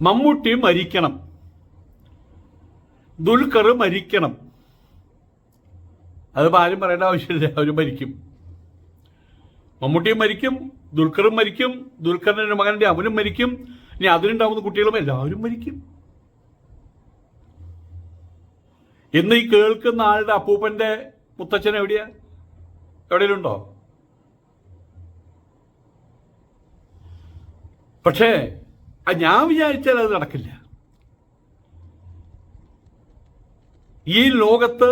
മമ്മൂട്ടി മരിക്കണം. ദുൽഖർ മരിക്കണം. അതിപ്പോൾ ആരും പറയേണ്ട ആവശ്യമില്ല അവർ മരിക്കും. മമ്മൂട്ടിയും മരിക്കും ദുൽഖറും മരിക്കും ദുൽഖറിന്റെ മകന്റെ അവനും മരിക്കും ഇനി അതിനുണ്ടാവുന്ന കുട്ടികളും എല്ലാവരും മരിക്കും. ഇന്ന് ഈ കേൾക്കുന്ന ആളുടെ അപ്പൂപ്പന്റെ മുത്തച്ഛൻ എവിടെയാ? എവിടെയെങ്കിലും ഉണ്ടോ പക്ഷേ അത് ഞാൻ വിചാരിച്ചാൽ അത് നടക്കില്ല. ഈ ലോകത്ത്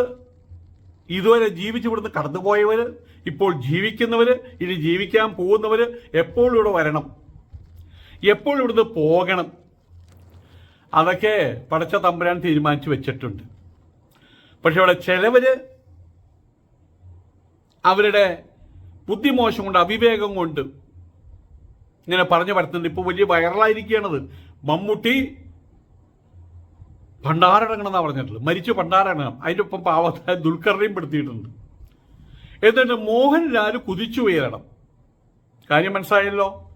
ഇതുവരെ ജീവിച്ചു ഇവിടുന്ന് കടന്നുപോയവര് ഇപ്പോൾ ജീവിക്കുന്നവര് ഇനി ജീവിക്കാൻ പോകുന്നവര് എപ്പോൾ ഇവിടെ വരണം? എപ്പോൾ ഇവിടുന്ന് പോകണം? അതൊക്കെ പടച്ച തമ്പുരാൻ തീരുമാനിച്ചു വെച്ചിട്ടുണ്ട്. പക്ഷെ ഇവിടെ ചിലവര് അവരുടെ ബുദ്ധിമോശം കൊണ്ട് അവിവേകം കൊണ്ട് ഇങ്ങനെ പറഞ്ഞു പരത്തുന്നുണ്ട്. ഇപ്പൊ വലിയ വൈറലായിരിക്കുകയാണത്. മമ്മൂട്ടി ഭണ്ഡാരടങ്ങണം എന്നാണ് പറഞ്ഞിട്ടുള്ളത്. മരിച്ചു ഭണ്ഡാരടങ്ങണം. അതിന്റെ ഒപ്പം പാവത്തായ ദുൽഖറിനെയും പെടുത്തിയിട്ടുണ്ട്. എന്നിട്ട് മോഹൻലാൽ കുതിച്ചു ഉയരണം. കാര്യം മനസ്സിലായല്ലോ?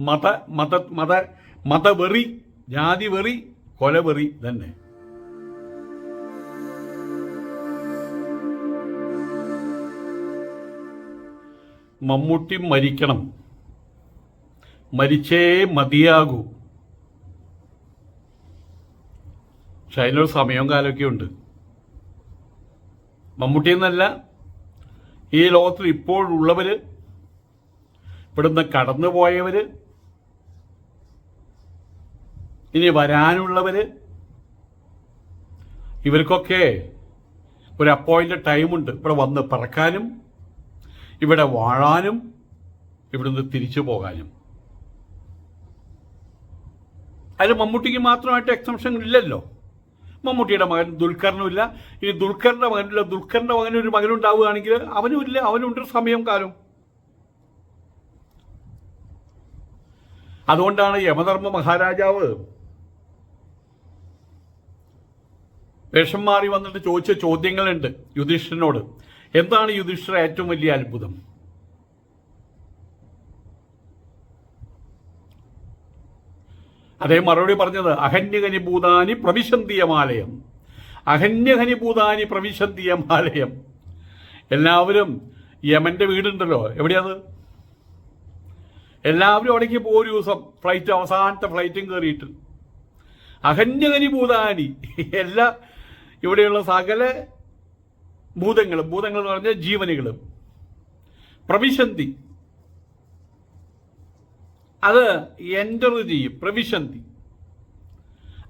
മത മത മത മതവെറി ജാതി വെറി കൊലവെറി തന്നെ. മമ്മൂട്ടി മരിക്കണം. മരിച്ചേ മതിയാകൂ. പക്ഷെ അതിനൊരു സമയവും കാലമൊക്കെ ഉണ്ട്. മമ്മൂട്ടി എന്നല്ല ഈ ലോകത്തിൽ ഇപ്പോഴുള്ളവര് ഇവിടുന്ന് കടന്നുപോയവര് ഇനി വരാനുള്ളവര് ഇവർക്കൊക്കെ ഒരു അപ്പോയിന്റ് ടൈമുണ്ട് ഇവിടെ വന്ന് പറക്കാനും ഇവിടെ വാഴാനും ഇവിടുന്ന് തിരിച്ചു പോകാനും. അതിൽ മമ്മൂട്ടിക്ക് മാത്രമായിട്ട് എക്സംഷൻ ഇല്ലല്ലോ മമ്മൂട്ടിയുടെ മകൻ ദുൽഖറിനും ഇല്ല. ഇനി ദുൽഖറിന്റെ മകനില്ല. ദുൽഖറിന്റെ മകന് ഒരു മകനുണ്ടാവുകയാണെങ്കിൽ അവനും ഇല്ല. അവനുണ്ട് സമയം കാലം. അതുകൊണ്ടാണ് യമധർമ്മ മഹാരാജാവ് വേഷം മാറി വന്നിട്ട് ചോദിച്ച ചോദ്യങ്ങളുണ്ട് യുധിഷ്ഠിരനോട്. എന്താണ് യുധിഷ്ഠിര ഏറ്റവും വലിയ അത്ഭുതം? അതേ മറുപടി പറഞ്ഞത് അഹന്യകനിഭൂതാനി പ്രവിശന്തിയമാലയം. അഹന്യകനിഭൂതാനി പ്രവിശന്തിയമാലയം. എല്ലാവരും യമന്റെ വീടുണ്ടല്ലോ എവിടെയത്? എല്ലാവരും അവിടേക്ക് പോകും ഒരു ദിവസം ഫ്ലൈറ്റ് അവസാനത്തെ ഫ്ലൈറ്റും കയറിയിട്ട് അഹന്യകനിഭൂതാനി. എല്ലാ ഇവിടെയുള്ള സകല ഭൂതങ്ങളും ഭൂതങ്ങൾ എന്ന് പറഞ്ഞാൽ ജീവനുകളും. പ്രവിശന്തി. അത് എന്റർ ചെയ്യും പ്രവിശന്തി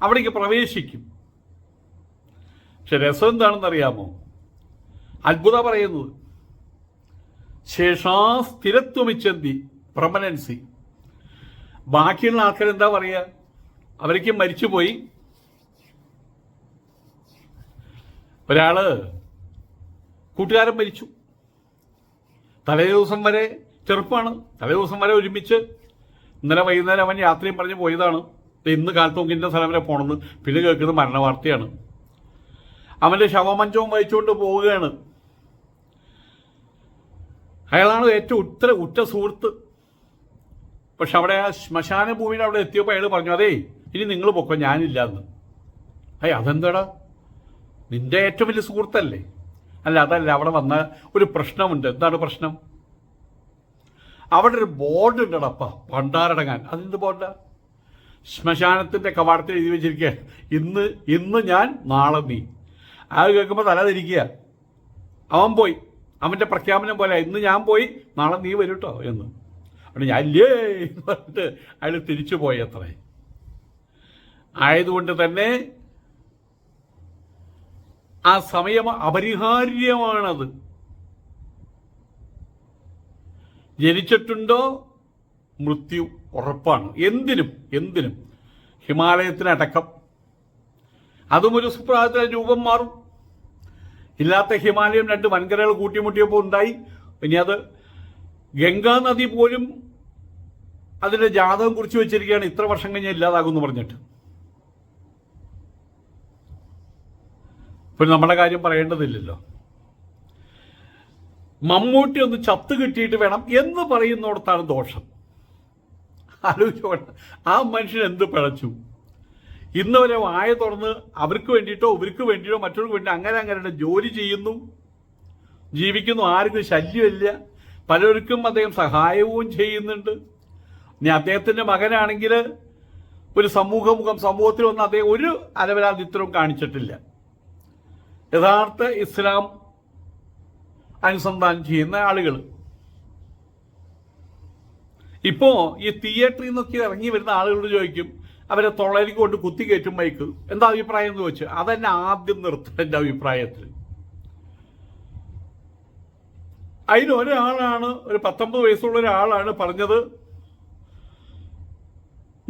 അവിടേക്ക് പ്രവേശിക്കും. പക്ഷെ രസം എന്താണെന്ന് അറിയാമോ അത്ഭുത പറയുന്നത്. ശേഷാ സ്ഥിരത്വമിച്ചന്തി പ്രമനൻസി ബാക്കിയുള്ള ആൾക്കാർ എന്താ പറയുക അവർക്ക് മരിച്ചുപോയി. ഒരാൾ കൂട്ടുകാരൻ മരിച്ചു. തലേ ദിവസം വരെ ചെറുപ്പമാണ് തലേ ദിവസം വരെ ഒരുമിച്ച് ഇന്നലെ വൈകുന്നേരം അവൻ യാത്രയും പറഞ്ഞ് പോയതാണ്. ഇന്ന് ഇന്ന സ്ഥലം വരെ പോണെന്ന്. പിന്നെ കേൾക്കുന്നത് മരണവാർത്തയാണ്. അവന്റെ ശവമഞ്ചവും വഹിച്ചുകൊണ്ട് പോവുകയാണ്. അയാളാണ് ഏറ്റവും ഉത്തര ഉറ്റ സുഹൃത്ത്. പക്ഷെ അവിടെ ആ ശ്മശാന ഭൂമിയിൽ അവിടെ എത്തിയപ്പോൾ അയാൾ പറഞ്ഞു അതേ ഇനി നിങ്ങൾ പൊക്കോ ഞാനില്ലാന്ന്. അയ്യ അതെന്താടാ? നിന്റെ ഏറ്റവും വലിയ സുഹൃത്തല്ലേ? അല്ല അതല്ല അവിടെ വന്ന ഒരു പ്രശ്നമുണ്ട്. എന്താണ് പ്രശ്നം? അവിടെ ഒരു ബോർഡ് ഉണ്ടടപ്പ പണ്ടാരടങ്ങാൻ അതെന്ത് ബോർഡാ ശ്മശാനത്തിന്റെ കവാടത്തിൽ എഴുതി വെച്ചിരിക്കുക ഇന്ന് ഇന്ന് ഞാൻ നാളെ നീ. അത് കേൾക്കുമ്പോൾ തലതിരിക്കുക. അവൻ പോയി. അവന്റെ പ്രഖ്യാപനം പോലെ ഇന്ന് ഞാൻ പോയി നാളെ നീ വരും കേട്ടോ എന്ന്. അവിടെ ഞാൻ ഇല്ലേ എന്ന് പറഞ്ഞിട്ട് അയാൾ തിരിച്ചു പോയി അത്രേ ആയതുകൊണ്ട് തന്നെ ആ സമയം അപരിഹാര്യമാണത്. ജനിച്ചിട്ടുണ്ടോ? മൃത്യു ഉറപ്പാണ്. എന്തിനും എന്തിനും. ഹിമാലയത്തിനടക്കം. അതും ഒരു സുപ്രഭാതത്തിലെ രൂപം മാറും. ഇല്ലാത്ത ഹിമാലയം രണ്ട് വൻകരകൾ കൂട്ടിമുട്ടിയപ്പോൾ ഉണ്ടായി. ഇനി അത് ഗംഗാ നദി പോലും അതിന്റെ ജാതകം കുറിച്ച് വെച്ചിരിക്കുകയാണ്. ഇത്ര വർഷം കഴിഞ്ഞാൽ ഇല്ലാതാകും എന്ന് പറഞ്ഞിട്ട്. പിന്നെ നമ്മുടെ കാര്യം പറയേണ്ടതില്ലല്ലോ. മമ്മൂട്ടി ഒന്ന് ചത്ത് കിട്ടിയിട്ട് വേണം എന്ന് പറയുന്നിടത്താണ് ദോഷം. ആലോചിച്ചോട്ടെ ആ മനുഷ്യൻ എന്ത് പിഴച്ചു? ഇന്ന് വരെ വായ തുറന്ന് അവർക്ക് വേണ്ടിയിട്ടോ ഇവർക്ക് വേണ്ടിയിട്ടോ മറ്റവർക്ക് വേണ്ടി അങ്ങനെ അങ്ങനെ ജോലി ചെയ്യുന്നു. ജീവിക്കുന്നു. ആർക്കും ശല്യമില്ല. പലർക്കും അദ്ദേഹം സഹായവും ചെയ്യുന്നുണ്ട്. ഇനി അദ്ദേഹത്തിന്റെ മകനാണെങ്കിൽ ഒരു സമൂഹമുഖം സമൂഹത്തിൽ വന്ന് അദ്ദേഹം ഒരു അലവലാദിത്വവും കാണിച്ചിട്ടില്ല. യഥാർത്ഥ ഇസ്ലാം അനുസന്ധാനം ചെയ്യുന്ന ആളുകൾ ഇപ്പോ ഈ തിയേറ്ററിൽ നിന്നൊക്കെ ഇറങ്ങി വരുന്ന ആളുകളോട് ചോദിക്കും അവരെ തൊള്ളരി കൊണ്ട് കുത്തി കയറ്റും മൈക്ക്. എന്താ അഭിപ്രായം എന്ന് ചോദിച്ചു അതെന്നെ ആദ്യം നിർത്തണം എന്റെ അഭിപ്രായത്തിൽ അതിന് ഒരാളാണ് ഒരു പത്തൊമ്പത് വയസ്സുള്ള ഒരാളാണ് പറഞ്ഞത്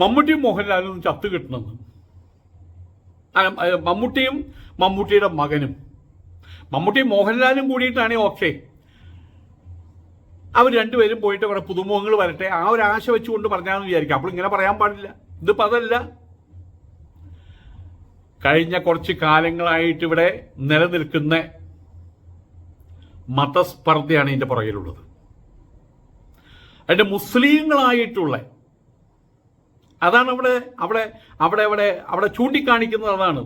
മമ്മൂട്ടിയും മോഹൻലാലും ചത്തു കിട്ടണമെന്ന്. മമ്മൂട്ടിയും മമ്മൂട്ടിയുടെ മകനും. മമ്മൂട്ടിയും മോഹൻലാലും കൂടിയിട്ടാണ് ഓക്കെ അവർ രണ്ടുപേരും പോയിട്ട് അവിടെ പുതുമുഖങ്ങൾ വരട്ടെ. ആ ഒരു ആശ വെച്ചുകൊണ്ട് പറഞ്ഞാന്ന് വിചാരിക്കാം. അപ്പോൾ ഇങ്ങനെ പറയാൻ പാടില്ല. ഇത് അതല്ല. കഴിഞ്ഞ കുറച്ച് കാലങ്ങളായിട്ട് ഇവിടെ നിലനിൽക്കുന്ന മതസ്പർദ്ധയാണ് ഇതിന്റെ പുറകിലുള്ളത്. അതിന്റെ മുസ്ലിങ്ങളായിട്ടുള്ള അതാണ് അവിടെ അവിടെ അവിടെ അവിടെ അവിടെ ചൂണ്ടിക്കാണിക്കുന്നത് അതാണ്.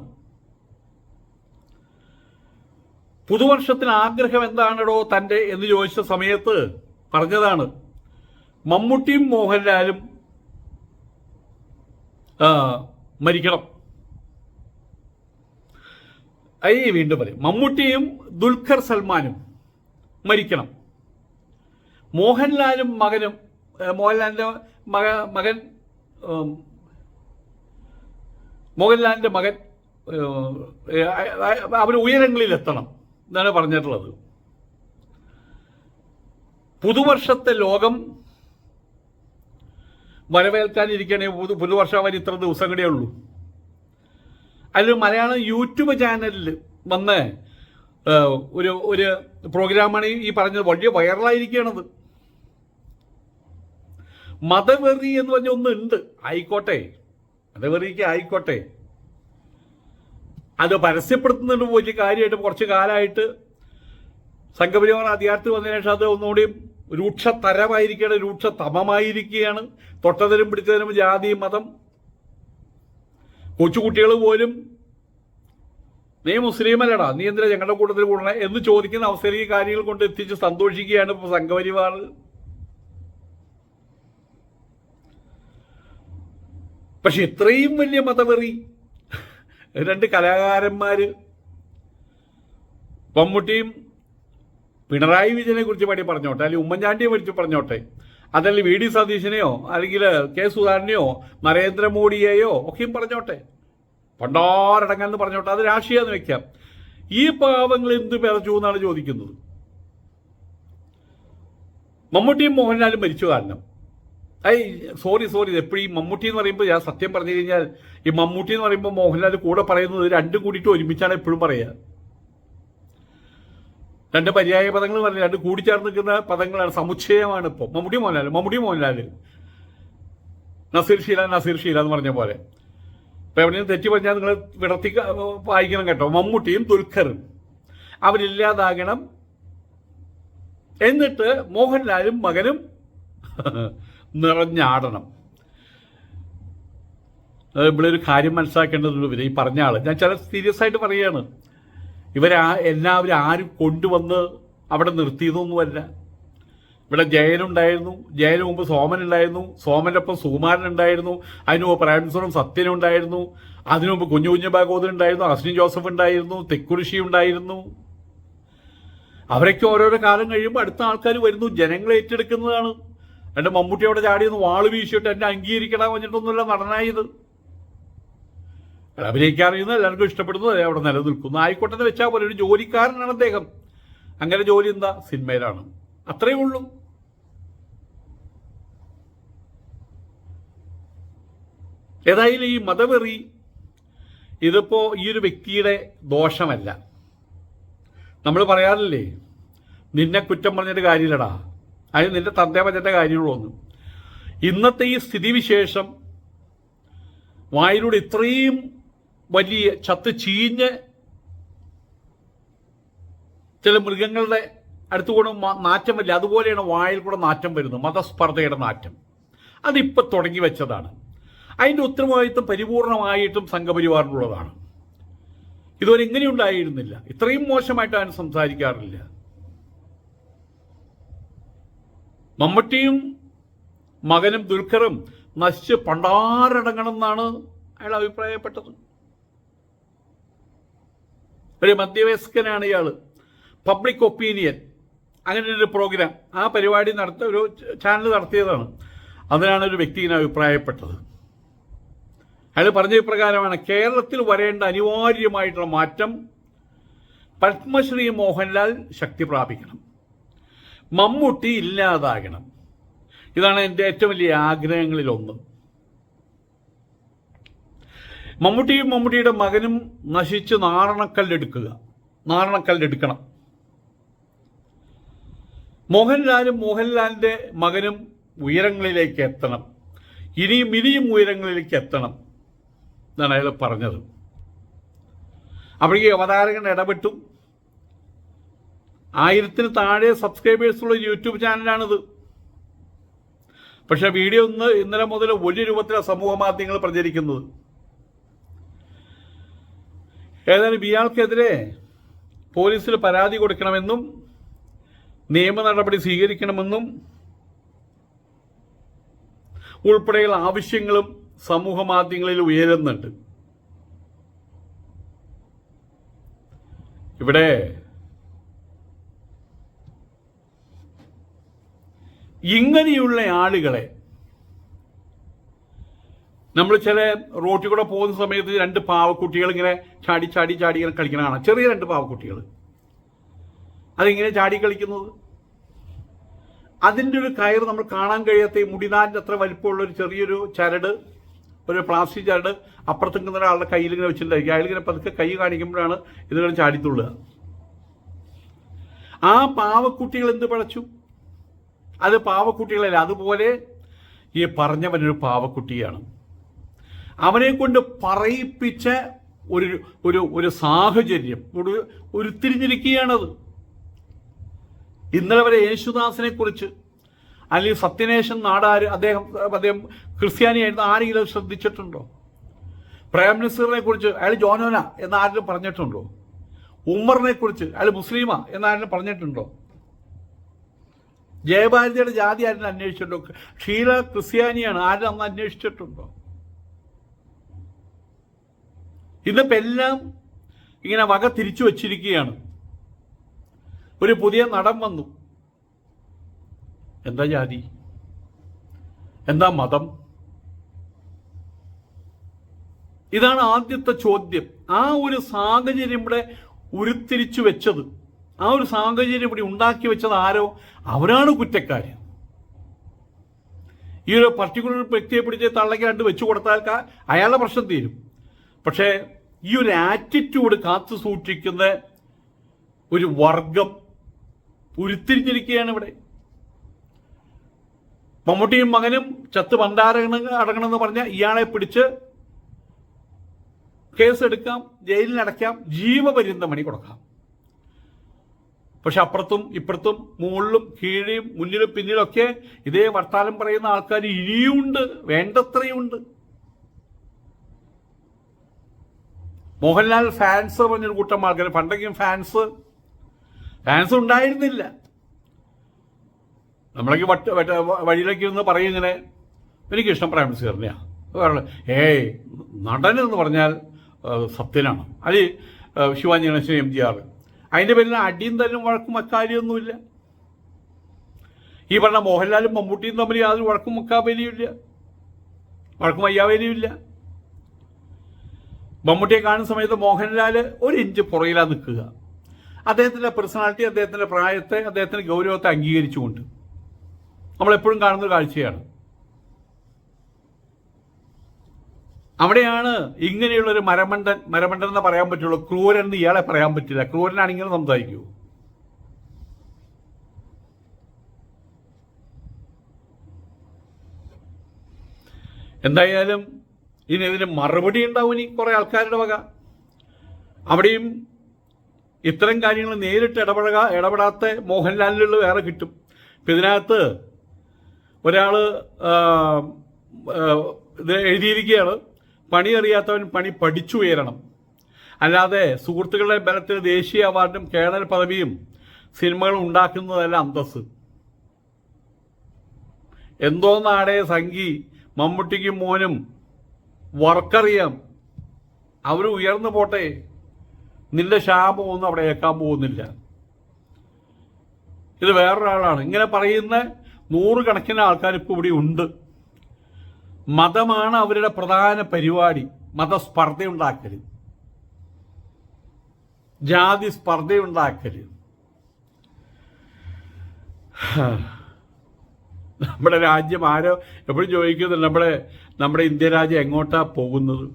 പുതുവർഷത്തിന് ആഗ്രഹം എന്താണടോ തന്റെ എന്ന് ചോദിച്ച സമയത്ത് പറഞ്ഞതാണ്. മമ്മൂട്ടിയും മോഹൻലാലും മരിക്കണം. ഐ വീണ്ടും പറയും മമ്മൂട്ടിയും ദുൽഖർ സൽമാനും മരിക്കണം. മോഹൻലാലും മകനും മോഹൻലാലിന്റെ മക മകൻ മോഹൻലാലിന്റെ മകൻ അവർ ഉയരങ്ങളിലെത്തണം. എന്നാണ് പറഞ്ഞിട്ടുള്ളത്. പുതുവർഷത്തെ ലോകം വരവേൽക്കാനിരിക്കണേ പുതു പുതുവർഷം വരെ ഇത്ര ദിവസം കൂടെ ഉള്ളൂ. അതിൽ മലയാളം യൂട്യൂബ് ചാനലിൽ വന്ന് ഒരു ഒരു പ്രോഗ്രാമാണ് ഈ പറഞ്ഞത്. വലിയ വൈറലായിരിക്കണത്. മതവെറി എന്ന് പറഞ്ഞ ഒന്നുണ്ട് ആയിക്കോട്ടെ. മതവെറിക്ക് ആയിക്കോട്ടെ. അത് പരസ്യപ്പെടുത്തുന്നുണ്ട് വലിയ കാര്യമായിട്ട് കുറച്ച് കാലമായിട്ട് സംഘപരിവാർ അധികാരത്തിൽ വന്നതിന് ശേഷം അത് ഒന്നുകൂടി രൂക്ഷ തരമായിരിക്കുകയാണ് രൂക്ഷ തമമായിരിക്കുകയാണ് തൊട്ടതിനും പിടിച്ചതിനും ജാതി മതം. കൊച്ചുകുട്ടികൾ പോലും നീ മുസ്ലിം അല്ലടാ നീ എന്തിനാ ഞങ്ങളുടെ കൂട്ടത്തിൽ കൂടണേ എന്ന് ചോദിക്കുന്ന അവസരം ഈ കാര്യങ്ങൾ കൊണ്ട് എത്തിച്ച് സന്തോഷിക്കുകയാണ് ഇപ്പൊ സംഘപരിവാർ. പക്ഷെ ഇത്രയും വലിയ മതവെറി രണ്ട് കലാകാരന്മാര് മമ്മൂട്ടിയും പിണറായി വിജയനെ കുറിച്ച് പടി പറഞ്ഞോട്ടെ അല്ലെങ്കിൽ ഉമ്മൻചാണ്ടിയെ കുറിച്ച് പറഞ്ഞോട്ടെ. അതല്ലെങ്കിൽ വി ഡി സതീശനെയോ അല്ലെങ്കിൽ കെ സുധാകരനെയോ നരേന്ദ്രമോദിയെയോ ഒക്കെയും പറഞ്ഞോട്ടെ. പണ്ടാരടങ്ങാന്ന് പറഞ്ഞോട്ടെ അത് രാഷ്ട്രീയം വെക്കാം. ഈ പാവങ്ങൾ എന്ത് പിറച്ചു എന്നാണ് ചോദിക്കുന്നത്. മമ്മൂട്ടിയും മോഹൻലാലും മരിച്ചു കാരണം. ഐ സോറി സോറി എപ്പോഴും ഈ മമ്മൂട്ടി എന്ന് പറയുമ്പോൾ ഞാൻ സത്യം പറഞ്ഞു കഴിഞ്ഞാൽ ഈ മമ്മൂട്ടി എന്ന് പറയുമ്പോൾ മോഹൻലാൽ കൂടെ പറയുന്നത് രണ്ടും കൂടിയിട്ട് ഒരുമിച്ചാണ് എപ്പോഴും പറയുക. രണ്ട് പര്യായ പദങ്ങൾ പറഞ്ഞു രണ്ട് കൂടിച്ചേർന്ന് നിൽക്കുന്ന പദങ്ങളാണ്. സമുച്ചയമാണ് ഇപ്പോൾ മമ്മൂട്ടി മോഹൻലാൽ മമ്മൂട്ടി മോഹൻലാൽ. നസീർ ഷീല നസീർ ഷീല എന്ന് പറഞ്ഞ പോലെ. ഇപ്പം എവിടെയും തെറ്റി പറഞ്ഞാൽ നിങ്ങൾ വിടർത്തി വായിക്കണം കേട്ടോ. മമ്മൂട്ടിയും ദുൽഖറും. അവരില്ലാതാകണം. എന്നിട്ട് മോഹൻലാലും മകനും. നിറഞ്ഞാടണം ഒരു കാര്യം മനസ്സിലാക്കേണ്ടതുണ്ട് ഈ പറഞ്ഞ ആൾ ഞാൻ ചില സീരിയസ് ആയിട്ട് പറയുകയാണ് ഇവരാ എല്ലാവരും ആരും കൊണ്ടുവന്ന് അവിടെ നിർത്തിയതൊന്നുമല്ല. ഇവിടെ ജയനുണ്ടായിരുന്നു ജയന് മുമ്പ് സോമൻ ഉണ്ടായിരുന്നു. സോമനൊപ്പം സുകുമാരൻ ഉണ്ടായിരുന്നു. അതിനു മുമ്പ് പ്രേംസുറും സത്യനും ഉണ്ടായിരുന്നു. അതിനു മുമ്പ് കുഞ്ഞു കുഞ്ഞു ഭാഗവതൻ ഉണ്ടായിരുന്നു. അസ്നിൻ ജോസഫ് ഉണ്ടായിരുന്നു. തെക്കുറിശി ഉണ്ടായിരുന്നു. അവരൊക്കെ ഓരോരോ കാലം കഴിയുമ്പോൾ അടുത്ത ആൾക്കാർ വരുന്നു. ജനങ്ങളെ ഏറ്റെടുക്കുന്നതാണ്. എന്റെ മമ്മൂട്ടി അവിടെ ചാടിയൊന്ന് വാൾ വീശിയിട്ട് എന്നെ അംഗീകരിക്കണം പറഞ്ഞിട്ടൊന്നുമില്ല നടനായത് അഭിനയിക്കാൻ അറിയുന്ന എല്ലാവർക്കും ഇഷ്ടപ്പെടുന്നു അതേ അവിടെ നിലനിൽക്കുന്നു. ആയിക്കോട്ടെ എന്ന് വെച്ചാൽ പോലെ ഒരു ജോലിക്കാരനാണ് അദ്ദേഹം. അങ്ങനെ ജോലി എന്താ? സിനിമയിലാണ്. അത്രയേ ഉള്ളൂ. ഏതായാലും ഈ മതവെറി ഇതിപ്പോ ഈ ഒരു വ്യക്തിയുടെ ദോഷമല്ല. നമ്മൾ പറയാറില്ലേ നിന്നെ കുറ്റം പറഞ്ഞിട്ട് കാര്യമില്ലടാ. അതിന് നിന്റെ തന്തേ പറ്റത്തെ കാര്യമുള്ളൂ ഇന്നത്തെ ഈ സ്ഥിതിവിശേഷം വായിലൂടെ ഇത്രയും വലിയ ചത്ത് ചീഞ്ഞ് ചില മൃഗങ്ങളുടെ അടുത്ത് കൂടെ നാറ്റം വരില്ല അതുപോലെയാണ് വായിൽ കൂടെ നാറ്റം വരുന്നത് മതസ്പർദ്ധയുടെ നാറ്റം. അതിപ്പോൾ തുടങ്ങി വെച്ചതാണ്. അതിന്റെ ഉത്തരവാദിത്വം പരിപൂർണമായിട്ടും സംഘപരിവാറിനുള്ളതാണ്. ഇതുവരെ ഇങ്ങനെ ഉണ്ടായിരുന്നില്ല. ഇത്രയും മോശമായിട്ട് അവൻ സംസാരിക്കാറില്ല. മമ്മട്ടിയും മകനും ദുൽഖറും നശിച്ച് പണ്ടാരടങ്ങണമെന്നാണ് അയാൾ അഭിപ്രായപ്പെട്ടത്. ഒരു മധ്യവയസ്കനാണ് ഇയാൾ പബ്ലിക് ഒപ്പീനിയൻ അങ്ങനെ ഒരു പ്രോഗ്രാം ആ പരിപാടി നടത്ത ഒരു ചാനൽ നടത്തിയതാണ്. അതിനാണ് ഒരു വ്യക്തി ഇങ്ങനെ അഭിപ്രായപ്പെട്ടത്. അയാൾ പറഞ്ഞ ഇപ്രകാരമാണ് കേരളത്തിൽ വരേണ്ട അനിവാര്യമായിട്ടുള്ള മാറ്റം പത്മശ്രീ മോഹൻലാൽ ശക്തി പ്രാപിക്കണം. മമ്മൂട്ടി ഇല്ലാതാകണം. ഇതാണ് എന്റെ ഏറ്റവും വലിയ ആഗ്രഹങ്ങളിൽ ഒന്ന് മമ്മൂട്ടിയും മമ്മൂട്ടിയുടെ മകനും നശിച്ച് നാരണക്കല്ലെടുക്കുക. നാരണക്കല്ലെടുക്കണം. മോഹൻലാലും മോഹൻലാലിന്റെ മകനും ഉയരങ്ങളിലേക്ക് എത്തണം. ഇനിയും ഇനിയും ഉയരങ്ങളിലേക്ക് എത്തണം. എന്നാണ് അയാൾ പറഞ്ഞത്. അപ്പോഴേക്ക് അവതാരകൻ ഇടപെട്ടു. ആയിരത്തിന് താഴെ സബ്സ്ക്രൈബേഴ്സ് ഉള്ള യൂട്യൂബ് ചാനലാണിത്. പക്ഷെ വീഡിയോ ഇന്ന് ഇന്നലെ മുതൽ വലിയ രൂപത്തിലാണ് സമൂഹ മാധ്യമങ്ങൾ പ്രചരിക്കുന്നത്. ഏതായാലും ഇയാൾക്കെതിരെ പോലീസിൽ പരാതി കൊടുക്കണമെന്നും നിയമ നടപടി സ്വീകരിക്കണമെന്നും ഉൾപ്പെടെയുള്ള ആവശ്യങ്ങളും സമൂഹ മാധ്യമങ്ങളിൽ ഉയരുന്നുണ്ട്. ഇവിടെ ഇങ്ങനെയുള്ള ആളുകളെ നമ്മൾ ചില റോട്ടിൽ കൂടെ പോകുന്ന സമയത്ത് രണ്ട് പാവക്കുട്ടികൾ ഇങ്ങനെ ചാടി ചാടി ചാടി ഇങ്ങനെ കളിക്കണ കാണാം. ചെറിയ രണ്ട് പാവക്കുട്ടികൾ. അതിങ്ങനെ ചാടി കളിക്കുന്നത്. അതിന്റെ ഒരു കയർ നമ്മൾ കാണാൻ കഴിയാത്ത മുടിനാലിന്റെ അത്ര വലിപ്പമുള്ള ഒരു ചെറിയൊരു ചരട് ഒരു പ്ലാസ്റ്റിക് ചരട് അപ്പുറത്ത് നിൽക്കുന്ന ഒരാളുടെ കയ്യിൽ ഇങ്ങനെ വെച്ചിട്ടുണ്ടായിരിക്കും. അയാൾ ഇങ്ങനെ പതുക്കെ കൈ കാണിക്കുമ്പോഴാണ് ഇതുപോലെ ചാടിത്തുള്ളുക ആ പാവക്കുട്ടികൾ എന്ത് പഴച്ചു അത് പാവക്കുട്ടികളല്ല അതുപോലെ ഈ പറഞ്ഞവനൊരു പാവക്കുട്ടിയാണ്. അവനെ കൊണ്ട് പറയിപ്പിച്ച ഒരു ഒരു ഒരു സാഹചര്യം ഒരു ഉരുത്തിരിഞ്ഞിരിക്കുകയാണത് ഇന്നലെ വരെ യേശുദാസിനെ കുറിച്ച് അല്ലെങ്കിൽ സത്യനേശൻ നാടാര് അദ്ദേഹം അദ്ദേഹം ക്രിസ്ത്യാനിയായിരുന്നു ആരെങ്കിലും ശ്രദ്ധിച്ചിട്ടുണ്ടോ? പ്രേം നസീറിനെ കുറിച്ച് അയാൾ ജോനോന എന്ന് ആരെങ്കിലും പറഞ്ഞിട്ടുണ്ടോ? ഉമ്മറിനെ കുറിച്ച് അയാൾ മുസ്ലിമാ എന്ന് ആരെങ്കിലും പറഞ്ഞിട്ടുണ്ടോ? ജയഭാരതിയുടെ ജാതി ആരും അന്വേഷിച്ചിട്ടുണ്ടോ? ഷീല ക്രിസ്ത്യാനിയാണ്. ആരും അന്ന് അന്വേഷിച്ചിട്ടുണ്ടോ? ഇന്നിപ്പോ എല്ലാം ഇങ്ങനെ വക തിരിച്ചു വച്ചിരിക്കുകയാണ്. ഒരു പുതിയ നടൻ വന്നു. എന്താ ജാതി? എന്താ മതം? ഇതാണ് ആദ്യത്തെ ചോദ്യം. ആ ഒരു സാഹചര്യം ഇവിടെ ഉരുത്തിരിച്ചു വെച്ചത്. ആ ഒരു സാഹചര്യം ഇവിടെ ഉണ്ടാക്കി വെച്ചത് ആരോ? അവരാണ് കുറ്റക്കാർ ഈ ഒരു പർട്ടിക്കുലർ വ്യക്തിയെ പിടിച്ച് തള്ളക്ക് രണ്ട് വെച്ചു കൊടുത്താൽ അയാളുടെ പ്രശ്നം തീരും. പക്ഷേ ഈ ഒരു ആറ്റിറ്റ്യൂഡ് കാത്തു സൂക്ഷിക്കുന്ന ഒരു വർഗം ഉരുത്തിരിഞ്ഞിരിക്കുകയാണ് ഇവിടെ. മമ്മൂട്ടിയും മകനും ചത്ത് ഭണ്ഡാരണ അടങ്ങണമെന്ന് പറഞ്ഞ ഇയാളെ പിടിച്ച് കേസെടുക്കാം ജയിലിൽ അടയ്ക്കാം ജീവപര്യന്തം മണി കൊടുക്കാം. പക്ഷെ അപ്പുറത്തും ഇപ്പുറത്തും മുകളിലും കീഴിലും മുന്നിലും പിന്നിലൊക്കെ ഇതേ വർത്താനം പറയുന്ന ആൾക്കാർ ഇനിയുണ്ട് വേണ്ടത്രയുണ്ട്. മോഹൻലാൽ ഫാൻസ് പറഞ്ഞൊരു കൂട്ടം ആൾക്കാർ പണ്ടെങ്കിലും ഫാൻസ് ഫാൻസ് ഉണ്ടായിരുന്നില്ല. നമ്മളൊക്കെ വട്ട വഴിയിലേക്ക് നിന്ന് പറയും ഇങ്ങനെ എനിക്കിഷ്ടം പ്രേം നസീറിനെയാ വേറെ ഏയ് നടൻ എന്ന് പറഞ്ഞാൽ സത്യനാണ്. ആ, Sivaji Ganesan M G R അതിന്റെ പേരിൽ അടിയും തല്ലും വഴക്കും അക്കാര്യമൊന്നുമില്ല ഈ പറഞ്ഞ മോഹൻലാലും മമ്മൂട്ടിയും തമ്മിൽ യാതൊരു വഴക്കും മുക്കാവേലിയുമില്ല വഴക്കും അയ്യാവേലിയുമില്ല മമ്മൂട്ടിയെ കാണുന്ന സമയത്ത് മോഹൻലാൽ ഒരു ഇഞ്ച് പുറകിലാണ് നിൽക്കുക. അദ്ദേഹത്തിന്റെ പേഴ്സണാലിറ്റി അദ്ദേഹത്തിന്റെ പ്രായത്തെ അദ്ദേഹത്തിന്റെ ഗൗരവത്തെ അംഗീകരിച്ചുകൊണ്ട്. നമ്മളെപ്പോഴും കാണുന്ന കാഴ്ചയാണ്. അവിടെയാണ് ഇങ്ങനെയുള്ള ഒരു മരമണ്ടൻ മരമണ്ടൻ എന്ന് പറയാൻ പറ്റുള്ളൂ. ക്രൂരൻ എന്ന് ഇയാളെ പറയാൻ പറ്റില്ല. ക്രൂരനാണ് ഇങ്ങനെ സംസാരിക്കൂ. എന്തായാലും ഇനി ഇതിന് മറുപടി ഉണ്ടാവും ഇനി കുറെ ആൾക്കാരുടെ വക. അവിടെയും ഇത്തരം കാര്യങ്ങൾ നേരിട്ട് ഇടപഴക ഇടപെടാത്ത മോഹൻലാലിലുള്ള വേറെ കിട്ടും. ഇപ്പം ഇതിനകത്ത് ഒരാൾ ഇത് എഴുതിയിരിക്കുകയാണ്. പണി അറിയാത്തവൻ പണി പഠിച്ചുയരണം. അല്ലാതെ സുഹൃത്തുക്കളുടെ ബലത്തിൽ ദേശീയ അവാർഡും കേണൽ പദവിയും സിനിമകളും ഉണ്ടാക്കുന്നതല്ല അന്തസ് എന്തോ നാടേ സംഗി മമ്മൂട്ടിക്കും മോനും വർക്കറിയാം. അവർ ഉയർന്നു പോട്ടെ. നിന്റെ ശാപമൊന്നും അവിടെ ഏക്കാൻ പോകുന്നില്ല. ഇത് വേറൊരാളാണ്. ഇങ്ങനെ പറയുന്ന നൂറുകണക്കിന് ആൾക്കാർ ഇപ്പോൾ ഇവിടെ ഉണ്ട്. മതമാണ് അവരുടെ പ്രധാന പരിപാടി. മതസ്പർദ്ധയുണ്ടാക്കൽ ജാതി സ്പർദ്ധയുണ്ടാക്കൽ നമ്മുടെ രാജ്യം ആരോ എപ്പോഴും ചോദിക്കുന്നുണ്ട് നമ്മുടെ നമ്മുടെ ഇന്ത്യ രാജ്യം എങ്ങോട്ടാ പോകുന്നത്?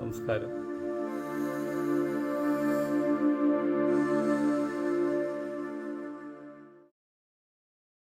നമസ്കാരം.